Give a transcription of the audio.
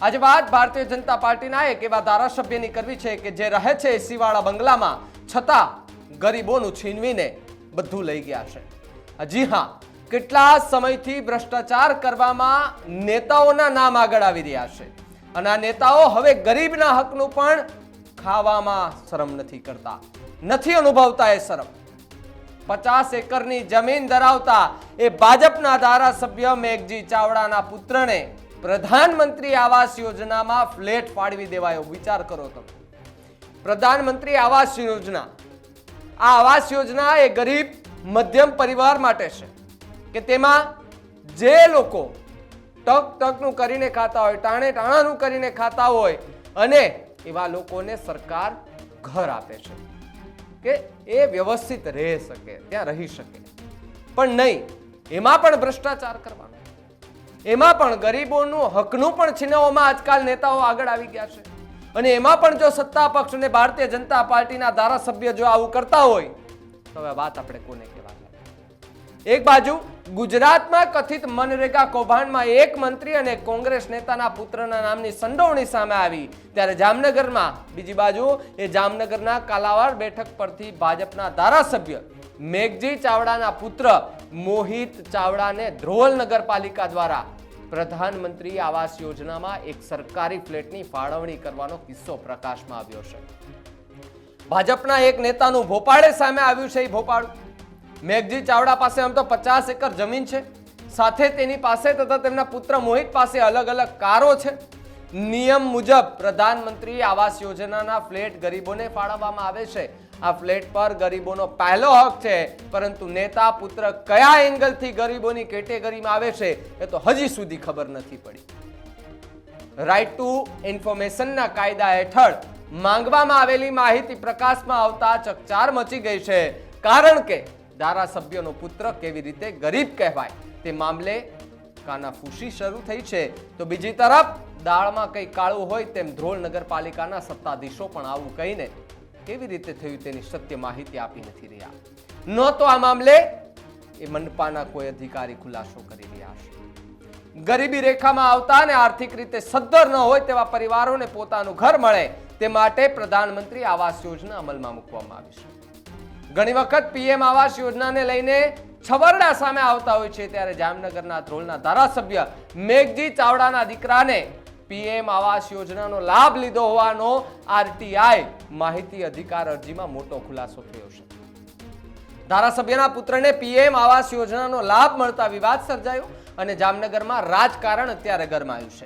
આજે વાત ભારતીય જનતા પાર્ટીના એક એવા ધારાસભ્યની કરવી છે કે જે રહે છે એસીવાળા બંગલામાં, છતાં ગરીબોનું છીનવીને બધું લઈ ગયા છે. જી હા, કેટલા સમયથી ભ્રષ્ટાચાર કરવામાં નેતાઓના નામ આગળ આવી રહ્યા છે. અને આ નેતાઓ હવે ગરીબના હકનું પણ ખાવામાં શરમ નથી કરતા. નથી અનુભવતા એ શરમ. પચાસ એકરની જમીન ધરાવતા એ ભાજપના ધારાસભ્ય મેઘજી ચાવડાના પુત્રને પ્રધાનમંત્રી આવાસ યોજનામાં ફ્લેટ ફાળવી દેવાયો. વિચાર કરો તમે. પ્રધાનમંત્રી આવાસ યોજના. આ આવાસ યોજના એ ગરીબ, મધ્યમ પરિવાર માટે છે કે તેમાં જે લોકો ટક ટકનું કરીને ખાતા હોય, ટાણે ટાણાનું કરીને ખાતા હોય અને એવા લોકોને સરકાર ઘર આપે છે કે એ વ્યવસ્થિત રહી શકે, ત્યાં રહી શકે. પણ નહીં, એમાં પણ ભ્રષ્ટાચાર કરવાનો. એમાં પણ ગરીબોનું હકનું પણ છીનવવામાં આજકાલ નેતાઓ આગળ આવી ગયા છે. અને એમાં પણ જો સત્તા પક્ષ અને ભારતીય જનતા પાર્ટીના ધારાસભ્ય જો આવું કરતા હોય, તો હવે વાત આપણે કોને કહેવાય એક બાજુ, ગુજરાતમાં કથિત મનરેગા કૌભાંડમાં એક મંત્રી અને કોંગ્રેસ નેતાના પુત્રના નામની સંડોવણી સામે આવી. ત્યારે જામનગરમાં, બીજી બાજુ, એ જામનગરના કાલાવાડ બેઠક પરથી ભાજપના ધારાસભ્ય મેઘજી ચાવડાના પુત્ર મોહિત ચાવડાને ધ્રોલ નગરપાલિકા દ્વારા પ્રધાનમંત્રી આવાસ યોજનામાં એક સરકારી ફ્લેટની ફાળવણી કરવાનો કિસ્સો પ્રકાશમાં આવ્યો છે. ભાજપના એક નેતાનું ભોપાળે સામે આવ્યું છે એ ભોપાળ. મેઘજી ચાવડા પાસે આમ તો પચાસ એકર જમીન છે. સાથે તેની પાસે તથા તેમના પુત્ર મોહિત પાસે અલગ અલગ કારો છે. નિયમ મુજબ પ્રધાનમંત્રી આવાસ યોજનાના ફ્લેટ ગરીબોને ફાળવવામાં આવે છે. આ ફ્લેટ પર ગરીબોનો પહેલો હક છે, પરંતુ નેતા પુત્ર કયા એંગલથી ગરીબોની કેટેગરીમાં આવે છે, એ તો હજી સુધી ખબર નથી પડી. રાઇટ ટુ ઇન્ફોર્મેશનના કાયદા હેઠળ માંગવામાં આવેલી માહિતી પ્રકાશમાં આવતા ચકચાર મચી ગઈ છે. કારણ કે ધારાસભ્યનો પુત્ર કેવી રીતે ગરીબ કહેવાય, તે મામલે કાનાફૂસી શરૂ થઈ છે. તો બીજી તરફ, દાળમાં કંઈ કાળું હોય તેમ ધ્રોલ નગરપાલિકાના સત્તાધીશો પણ આવું કહીને કેવી રીતે થયું તેની સત્ય માહિતી આપી નથી રહ્યા. ન તો આ મામલે એ મનપાના કોઈ અધિકારી ખુલાસો કરી રહ્યા છે. ગરીબી રેખામાં આવતા અને આર્થિક રીતે સદ્ધર ન હોય તેવા પરિવારોને પોતાનું ઘર મળે તે માટે પ્રધાનમંત્રી આવાસ યોજના અમલમાં મૂકવામાં આવી છે. ઘણી વખત પીએમ આવાસ યોજનાને લઈને છબરડા સામે આવતા હોય છે ત્યારે જામનગરના ધ્રોલના ધારાસભ્ય મેઘજી ચાવડાના દીકરાને પીએમ આવાસ યોજનાનો લાભ લીધો હોવાનો આરટીઆઈ માહિતી અધિકાર અરજીમાં મોટો ખુલાસો થયો છે. ધારાસભ્યના પુત્રને પીએમ આવાસ યોજનાનો લાભ મળતા વિવાદ સર્જાયો અને જામનગરમાં રાજકારણ અત્યારે ગરમાયું છે.